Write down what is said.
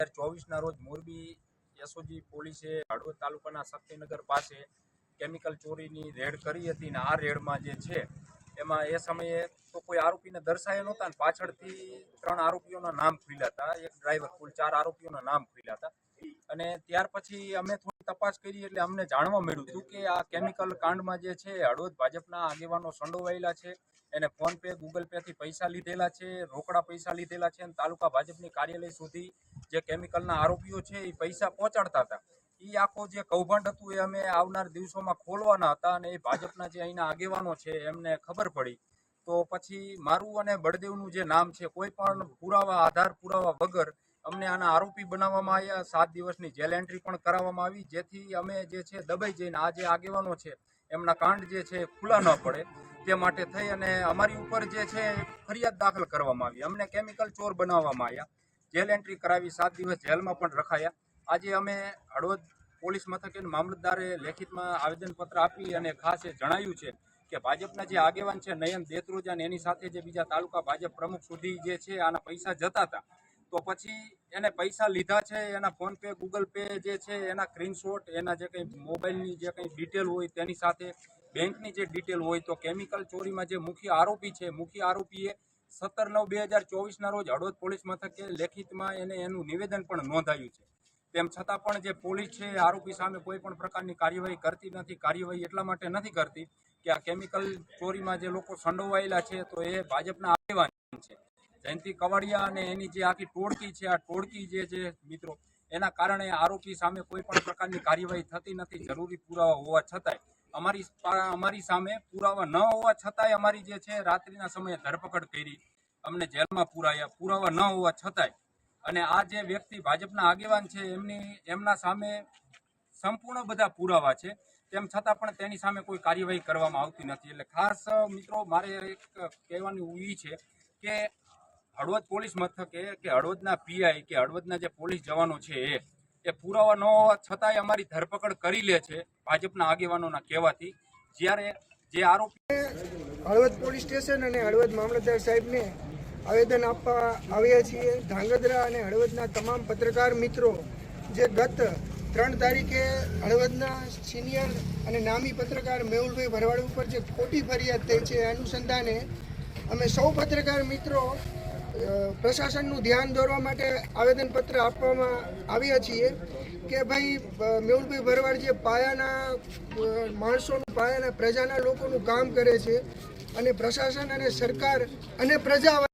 હજાર ચોવીસના રોજ મોરબી એસઓજી પોલીસે હળવદ તાલુકાના શક્તિનગર પાસે કેમિકલ ચોરીની રેડ કરી હતી ને આ રેડમાં જે છે, એમાં એ સમયે તો કોઈ આરોપીને દર્શાયા નહોતા પાછળથી ત્રણ આરોપીઓના નામ ખુલ્યા હતા. એક ડ્રાઈવર કુલ ચાર આરોપીઓના નામ ખુલ્યા હતા. અને ત્યાર પછી અમે થોડી તપાસ કરી એટલે અમને જાણવા મળ્યું હતું કે આ કેમિકલ કાંડમાં જે છે, હળવદ ભાજપના આગેવાનો સંડોવાયેલા છે, એને ફોન પે, ગૂગલ પેથી પૈસા લીધેલા છે, રોકડા પૈસા લીધેલા છે અને તાલુકા ભાજપની કાર્યાલય સુધી જે કેમિકલના આરોપીઓ છે એ પૈસા પહોંચાડતા હતા. એ આખો જે કૌભાંડ હતું એ અમે આવનાર દિવસોમાં ખોલવાના હતા અને એ ભાજપના જે અહીંના આગેવાનો છે એમને ખબર પડી. તો પછી મારું અને બળદેવનું જે નામ છે, કોઈ પણ પુરાવા, આધાર પુરાવા વગર આના આરોપી બનાવવામાં આવ્યા. સાત દિવસની જેલ એન્ટ્રી પણ કરાવવામાં આવી, જેથી અમે જે છે દબાઈ જઈને આ જે આગેવાનો છે, એમના કાંડ જે છે ખુલ્લા ન પડે. તે માટે થઈ અને અમારી ઉપર જે છે ફરિયાદ દાખલ કરવામાં આવી. અમને કેમિકલ ચોર બનાવવામાં આવ્યા. જેલ એન્ટ્રી કરાવી સાત દિવસ જેલમાં પણ રખાયા. આજે અમે હળવદ પોલીસ મથકે મામલતદારે લેખિતમાં આવેદનપત્ર આપી અને ખાસ એ જણાવ્યું છે કે ભાજપના જે આગેવાન છે, નયન દેતરોજા અને એની સાથે જે બીજા તાલુકા ભાજપ પ્રમુખ સુધી જે છે આના પૈસા જતા હતા. તો પછી એને પૈસા લીધા છે, એના ફોન પે, ગૂગલ પે જે છે, એના સ્ક્રીનશોટ, એના જે કંઈ મોબાઈલની જે કંઈ ડિટેલ હોય તેની સાથે બેંકની જે ડિટેલ હોય તો કેમિકલ ચોરીમાં જે મુખ્ય આરોપી છે, મુખ્ય આરોપીએ સત્તર નવ બે હજાર ચોવીસના રોજ હળવદ પોલીસ મથકે લેખિતમાં એને એનું નિવેદન પણ નોંધાયું છે. તેમ છતાં પણ જે પોલીસ છે, આરોપી સામે કોઈ પણ પ્રકારની કાર્યવાહી કરતી નથી, કાર્યવાહી એટલા માટે નથી કરતી કે આ કેમિકલ ચોરીમાં જે લોકો સંડોવાયેલા છે, તો એ ભાજપના આગેવાન જયંતિ કવાડિયા અને એની જે આખી ટોળકી છે, આ ટોળકી જે છે મિત્રો, એના કારણે આરોપી સામે કોઈ પણ પ્રકારની કાર્યવાહી થતી નથી, જરૂરી પુરાવા હોવા છતાંય. અમારી અમારી સામે પુરાવા ન હોવા છતાંય અમારી જે છે રાત્રિના સમયે ધરપકડ કરી, અમને જેલમાં પુરાયા, પુરાવા ન હોવા છતાંય. અને આ જે વ્યક્તિ ભાજપના આગેવાન છે, એમની, એમના સામે સંપૂર્ણ બધા પુરાવા છે, તેમ છતાં પણ તેની સામે કોઈ કાર્યવાહી કરવામાં આવતી નથી. એટલે ખાસ મિત્રો, મારે એક કહેવાનું એ છે કે હળવદ પોલીસ મથકે કે હળવદના પીઆઈ કે હળવદના જે પોલીસ જવાનો છે એ એ પુરાવા ન હોવા છતાંય અમારી ધરપકડ કરી લે છે ભાજપના આગેવાનોના કહેવાથી. જ્યારે જે આરોપી હળવદ પોલીસ સ્ટેશન અને હળવદ મામલતદાર સાહેબને આવેદન આપવા આવ્યા છીએ. ધાંગધ્રા અને હળવદના તમામ પત્રકાર મિત્રો, જે ગત ત્રણ તારીખે હળવદના સિનિયર અને નામી પત્રકાર મેહુલભાઈ ભરવાડ ઉપર જે ખોટી ફરિયાદ થઈ છે અનુસંધાને અમે સૌ પત્રકાર મિત્રો પ્રશાસનનું ધ્યાન દોરવા માટે આવેદનપત્ર આપવામાં આવ્યા છીએ કે ભાઈ મેહુલભાઈ ભરવાડ જે પાયાના માણસોનું પાયાના પ્રજાના લોકોનું કામ કરે છે અને પ્રશાસન અને સરકાર અને પ્રજા